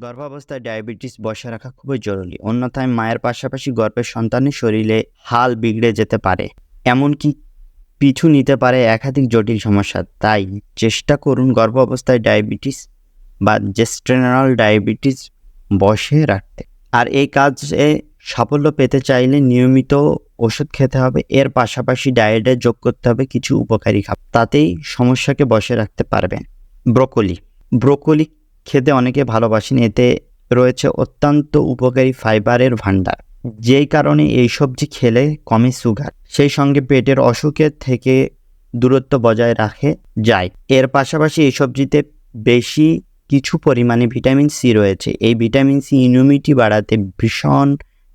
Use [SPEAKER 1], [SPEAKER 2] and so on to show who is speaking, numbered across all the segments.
[SPEAKER 1] গর্ভাবস্থায় ডায়াবেটিস বসে রাখা খুবই জরুরি। অন্যথায় মায়ের পাশাপাশি গর্ভের সন্তানের শরীরে হাল বিগড়ে যেতে পারে। এমনকি পিছু নিতে পারে একাধিক জটিল সমস্যা। তাই চেষ্টা করুন গর্ভ অবস্থায় ডায়াবেটিস বা জেস্ট্রেনাল ডায়াবেটিস বসে রাখতে। আর এই কাজে সাফল্য পেতে চাইলে নিয়মিত ওষুধ খেতে হবে। এর পাশাপাশি ডায়েটে যোগ করতে হবে কিছু উপকারী খাবার। তাতেই সমস্যাকে বসে রাখতে পারবেন। ব্রোকলি। ব্রোকলি খেতে অনেকে ভালোবাসেন, এতে রয়েছে অত্যন্ত উপকারী ফাইবারের ভাণ্ডার। যেই কারণে এই সবজি খেলে কমে সুগার, সেই সঙ্গে পেটের অসুখের থেকে দূরত্ব বজায় রাখে যায়। এর পাশাপাশি এই সবজিতে বেশি কিছু পরিমাণে ভিটামিন সি রয়েছে। এই ভিটামিন সি ইমিউনিটি বাড়াতে ভীষণ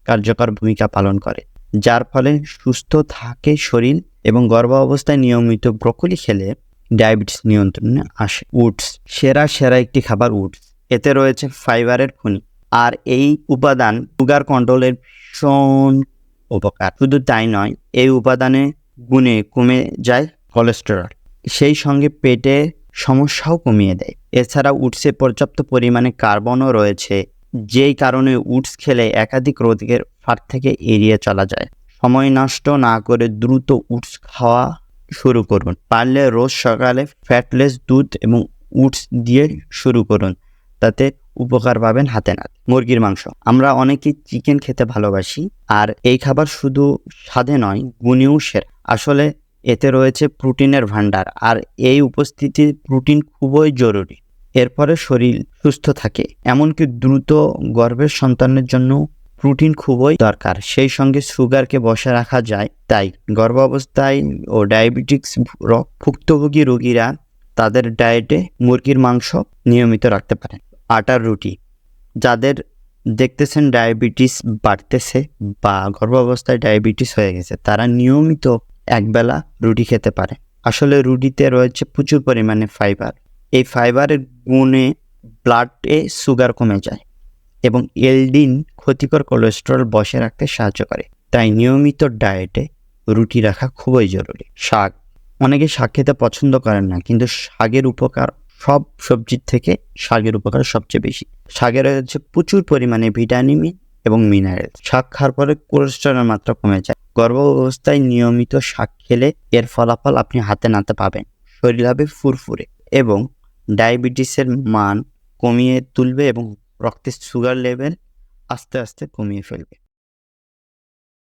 [SPEAKER 1] কার্যকর ভূমিকা পালন করে, যার ফলে সুস্থ থাকে শরীর এবং গর্ভ অবস্থায় নিয়মিত ব্রকলি খেলে ডায়াবেটিস নিয়ন্ত্রণে আসে। উডস সেরা সেরা একটি খাবার উডস এতে রয়েছে ফাইবারের খনি আর এই উপাদান সুগার কন্ট্রোলের ভীষণ উপকার। শুধু তাই নয়, এই উপাদানে গুণে কমে যায় কোলেস্টেরল সেই সঙ্গে পেটে সমস্যাও কমিয়ে দেয়। এছাড়া উটসে পর্যাপ্ত পরিমাণে কার্বনও রয়েছে। যেই কারণে উটস খেলে একাধিক রোগের ফাট থেকে এড়িয়ে চলা যায়। সময় নষ্ট না করে দ্রুত উটস খাওয়া শুরু করুন। পারলে রোজ সকালে ফ্যাটলেস দুধ এবং উটস দিয়ে শুরু করুন। তাতে উপকার পাবেন হাতে নাতে। মুরগির মাংস। আমরা অনেকেই চিকেন খেতে ভালোবাসি আর এই খাবার শুধু স্বাদে নয়, গুণেও সের। আসলে এতে রয়েছে প্রোটিনের ভাণ্ডার আর এই উপস্থিতি প্রোটিন খুবই জরুরি। এরপরে শরীর সুস্থ থাকে। এমনকি দ্রুত গর্ভের সন্তানের জন্য প্রোটিন খুবই দরকার। সেই সঙ্গে সুগারকে বসে রাখা যায়। তাই গর্ভাবস্থায় ও ডায়াবেটিক্স ভুক্তভোগী রোগীরা তাদের ডায়েটে মুরগির মাংস নিয়মিত রাখতে পারেন। আটার রুটি। যাদের দেখতেছেন ডায়াবেটিস বাড়তেছে বা গর্ভাবস্থায় ডায়াবেটিস হয়ে গেছে, তারা নিয়মিত একবেলা রুটি খেতে পারে। আসলে রুটিতে রয়েছে প্রচুর পরিমাণে ফাইবার এই ফাইবারের গুণে ব্লাডে সুগার কমে যায়। এবং এলডিন ক্ষতিকর কোলেস্টেরল বসে রাখতে সাহায্য করে। তাই নিয়মিত ডায়েটে রুটি রাখা খুবই জরুরি। শাক। অনেকে শাক খেতে পছন্দ করেন না, কিন্তু শাকের উপকার, সব সবজির থেকে শাকের উপকার সবচেয়ে বেশি। শাকে রয়েছে প্রচুর পরিমাণে ভিটামিন এবং মিনারেল শাক খাওয়ার পরে কোলেস্টেরলের মাত্রা কমে যায়। গর্ভ অবস্থায় নিয়মিত শাক খেলে এর ফলাফল আপনি হাতে নাতে পাবেন। শরীর হবে ফুরফুরে এবং ডায়াবেটিসের মান কমিয়ে তুলবে এবং রক্তের সুগার লেভেল আস্তে আস্তে কমিয়ে ফেলবে।